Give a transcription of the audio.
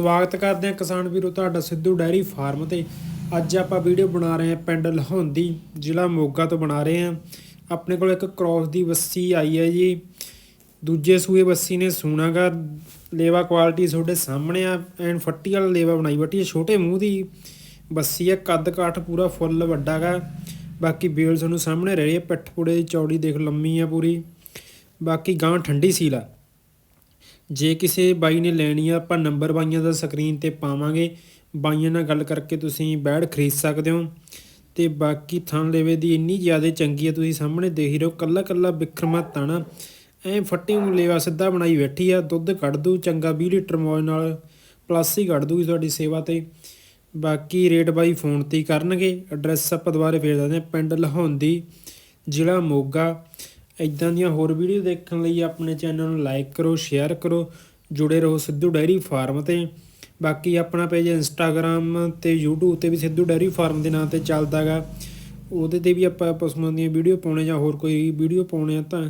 ਸਵਾਗਤ ਕਰਦੇ ਹਾਂ ਕਿਸਾਨ ਵੀਰੋ, ਤੁਹਾਡਾ ਸਿੱਧੂ ਡੈਰੀ ਫਾਰਮ ਤੇ। ਅੱਜ ਆਪਾਂ ਵੀਡੀਓ ਬਣਾ ਰਹੇ ਹਾਂ ਪਿੰਡ ਲਹੌਂਦੀ ਜ਼ਿਲ੍ਹਾ ਮੋਗਾ ਤੋਂ ਬਣਾ ਰਹੇ ਹਾਂ। ਆਪਣੇ ਕੋਲ ਇੱਕ ਕ੍ਰੋਸ ਦੀ ਬੱਸੀ ਆਈ ਹੈ ਜੀ। ਦੂਜੇ ਸੂਏ ਬੱਸੀ ਨੇ ਸੂਣਾਗਾ ਲੇਵਾ ਕੁਆਲਿਟੀ ਤੁਹਾਡੇ ਸਾਹਮਣੇ ਆ। ਐਨ ਫੱਟੀ ਵਾਲਾ ਲੇਵਾ ਬਣਾਈ ਬਟੀ ਛੋਟੇ ਮੂੰਹ ਦੀ ਬੱਸੀ ਹੈ, ਕੱਦ ਕਾਠ ਪੂਰਾ ਫੁੱਲ ਵੱਡਾਗਾ ਬਾਕੀ ਬੇਲ ਤੁਹਾਨੂੰ ਸਾਹਮਣੇ ਰਹਿ ਰਹੀ ਹੈ, ਪਿੱਠ ਪੁੜੇ ਦੀ ਚੌੜੀ ਦੇਖ ਲੰਮੀ ਆ ਪੂਰੀ। ਬਾਕੀ ਗਾਂ ਠੰਡੀ ਸੀਲ ਆ। ਜੇ ਕਿਸੇ ਬਾਈ ਨੇ ਲੈਣੀ ਆ, ਆਪਾਂ ਨੰਬਰ ਬਾਈਆਂ ਦਾ ਸਕਰੀਨ ਤੇ ਪਾਵਾਂਗੇ। ਬਾਈਆਂ ਨਾਲ ਗੱਲ ਕਰਕੇ ਤੁਸੀਂ ਬੈੜ ਖਰੀਦ ਸਕਦੇ ਹੋ। ਤੇ ਬਾਕੀ ਥਣ ਲੇਵੇ ਦੀ ਇੰਨੀ ਜ਼ਿਆਦਾ ਚੰਗੀ ਆ, ਤੁਸੀਂ ਸਾਹਮਣੇ ਦੇਖ ਹੀ ਰਹੇ ਹੋ, ਕੱਲਾ ਕੱਲਾ ਵਿਕਰਮਾ ਤਾਣਾ ਐ ਫੱਟੀ ਲੇਵਾ ਸਿੱਧਾ ਬਣਾਈ ਬੈਠੀ ਆ, ਦੁੱਧ ਕੱਢ ਦੂ ਚੰਗਾ 20 ਲੀਟਰ ਮੌਜ ਨਾਲ, ਪਲੱਸ ਹੀ ਕੱਢ ਦੂਗੀ ਤੁਹਾਡੀ ਸੇਵਾ ਤੇ। ਬਾਕੀ ਰੇਟ ਬਾਈ ਫੋਨ ਤੇ ਹੀ ਕਰਨਗੇ, ਐਡਰੈਸ ਆਪਾਂ ਦੁਬਾਰੇ ਫੇਰ ਦਿੰਦੇ ਹਾਂ, ਪਿੰਡ ਲਹੌਂਦੀ, ਜ਼ਿਲ੍ਹਾ ਮੋਗਾ। ਇਦਾਂ ਦੀਆਂ ਹੋਰ ਵੀਡੀਓ ਦੇਖਣ ਲਈ ਆਪਣੇ ਚੈਨਲ ਨੂੰ ਲਾਈਕ ਕਰੋ, ਸ਼ੇਅਰ ਕਰੋ, ਜੁੜੇ ਰਹੋ ਸਿੱਧੂ ਡੈਰੀ ਫਾਰਮ ਤੇ। ਬਾਕੀ ਆਪਣਾ ਪੇਜ ਇੰਸਟਾਗ੍ਰam ਤੇ YouTube ਤੇ ਵੀ ਸਿੱਧੂ ਡੈਰੀ ਫਾਰਮ ਦੇ ਨਾਂ ਤੇ ਚੱਲਦਾਗਾ ਉਹਦੇ ਤੇ ਵੀ ਆਪਾਂ ਪਸ਼ੂਆਂ ਦੀਆਂ ਵੀਡੀਓ ਪਾਉਣੇ ਜਾਂ ਹੋਰ ਕੋਈ ਵੀਡੀਓ ਪਾਉਣੇ ਆ ਤਾਂ